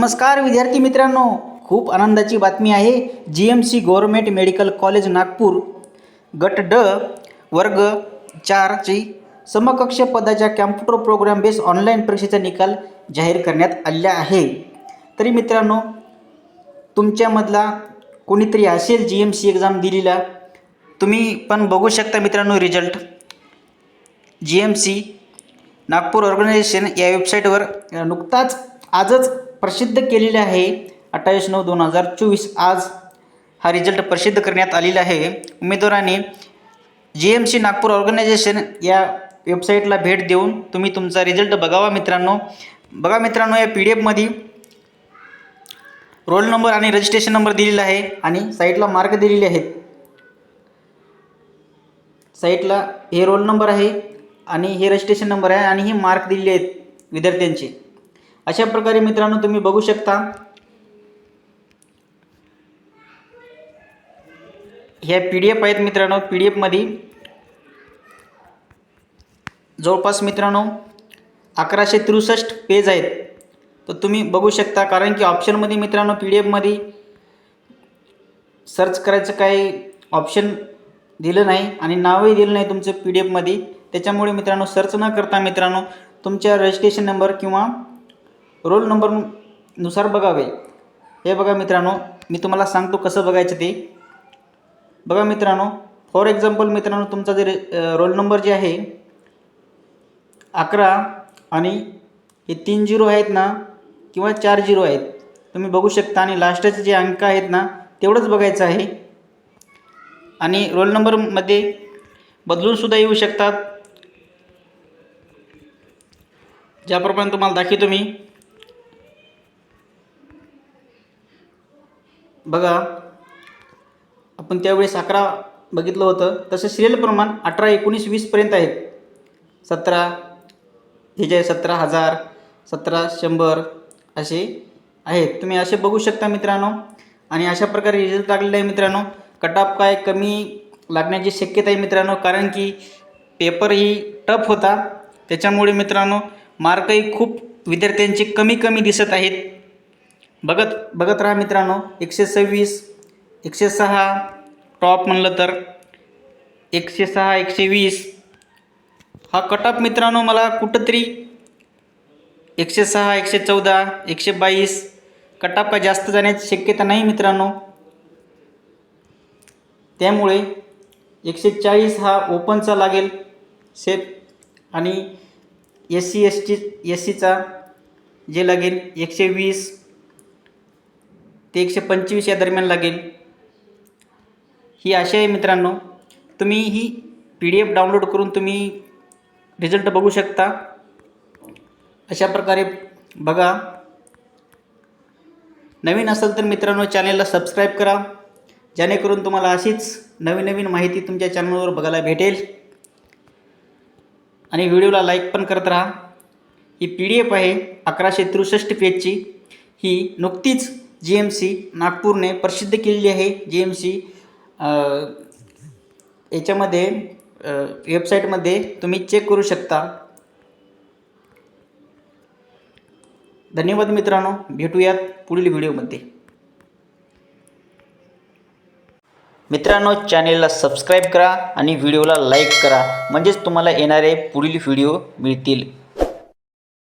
नमस्कार विद्यार्थी मित्रांनो. खूप आनंदाची बातमी आहे. G M C government medical college Nagpur. गट ड वर्ग चारची समकक्ष पदाच्या कॅम्प्युटर प्रोग्राम बेस ऑनलाईन परीक्षेचा निकाल जाहीर करण्यात आलेला आहे. तरी मित्रांनो तुमच्यामधला कोणीतरी असेल जी एम सी एक्झाम दिलेला तुम्ही पण बघू शकता मित्रांनो result G M C Nagpur organisation या वेबसाईटवर नुकताच आजच प्रसिद्ध केलेले आहे. अठ्ठावीस नऊ दोन हजार चोवीस आज हा रिझल्ट प्रसिद्ध करण्यात आलेला आहे. उमेदवारांनी G M C Nagpur organisation या वेबसाईटला भेट देऊन तुम्ही तुमचा रिझल्ट बघावा मित्रांनो. बघा मित्रांनो या पी डी एफमध्ये रोल नंबर आणि रजिस्ट्रेशन नंबर दिलेला आहे आणि साईटला मार्क दिलेले आहेत. साईटला हे रोल नंबर आहे आणि हे रजिस्ट्रेशन नंबर आहे आणि हे मार्क दिलेले आहेत विद्यार्थ्यांचे. अशा प्रकारे मित्रांनो तुम्ही बघू शकता. ह्या पी डी एफ आहेत मित्रांनो पी डी एफमध्ये जवळपास मित्रांनो अकराशे त्रुसष्ट पेज आहेत. तर तुम्ही बघू शकता कारण की ऑप्शनमध्ये मित्रांनो पी डी एफमध्ये सर्च करायचं काही ऑप्शन दिलं नाही आणि नावही दिलं नाही तुमचं पी डी एफमध्ये त्याच्यामुळे मित्रांनो सर्च न करता मित्रांनो तुमच्या रजिस्ट्रेशन नंबर किंवा रोल नंबरनुसार बघावे हे बघा मित्रांनो मी तुम्हाला सांगतो कसं बघायचं ते. बघा मित्रांनो फॉर एक्झाम्पल मित्रांनो तुमचा जे रोल नंबर जे आहे अकरा आणि हे तीन झिरो आहेत ना किंवा चार झिरो आहेत. तुम्ही बघू शकता आणि लास्टचे जे अंक आहेत ना तेवढंच बघायचं आहे. आणि रोल नंबरमध्ये बदलूनसुद्धा येऊ शकतात. ज्याप्रमाणे तुम्हाला दाखवतो मी. बघा आपण त्यावेळेस अकरा बघितलं होतं. तसं सिरियल प्रमाण अठरा एकोणीस वीसपर्यंत आहेत. सतरा हे जे सतरा हजार सतरा शंभर असे आहेत. तुम्ही असे बघू शकता मित्रांनो. आणि अशा प्रकारे रिझल्ट लागलेला आहे मित्रांनो. कटऑफ काय कमी लागण्याची शक्यता आहे मित्रांनो कारण की पेपर ही टफ होता. त्याच्यामुळे मित्रांनो मार्कही खूप विद्यार्थ्यांचे कमी कमी दिसत आहेत. बघत बघत राहा मित्रांनो एकशे सव्वीस एकशे सहा टॉप म्हणलं तर. एकशे सहा एकशे वीस. हा कटअप मित्रांनो मला कुठंतरी. एकशे सहा एकशे चौदा एकशे बावीस. कटऑफ जास्त जाण्याची शक्यता नाही मित्रांनो. त्यामुळे एकशे चाळीस हा ओपनचा लागेल सेट आणि S C S T S सीचा जे लागेल एकशे वीस. ते एकशे पंचवीस या दरम्यान लागेल. ही आशा आहे मित्रांनो. तुम्ही ही पी डी एफ डाउनलोड करून तुम्ही रिझल्ट बघू शकता. अशा प्रकारे बघा. नवीन असेल तर मित्रांनो चॅनेलला सबस्क्राईब करा. जेणेकरून तुम्हाला अशीच नवीन नवीन माहिती तुमच्या चॅनलवर बघायला भेटेल. आणि व्हिडिओला लाईक पण करत राहा. ही पी डी एफ आहे अकराशे त्रेसष्ट पेजची ही नुकतीच जी एम सी नागपूरने प्रसिद्ध केलेली आहे. जी एम सी याच्यामध्ये वेबसाईटमध्ये तुम्ही चेक करू शकता. धन्यवाद मित्रांनो. भेटूयात पुढील व्हिडिओमध्ये. मित्रांनो चॅनेलला सबस्क्राईब करा आणि व्हिडिओला लाईक करा. म्हणजेच तुम्हाला येणारे पुढील व्हिडिओ मिळतील.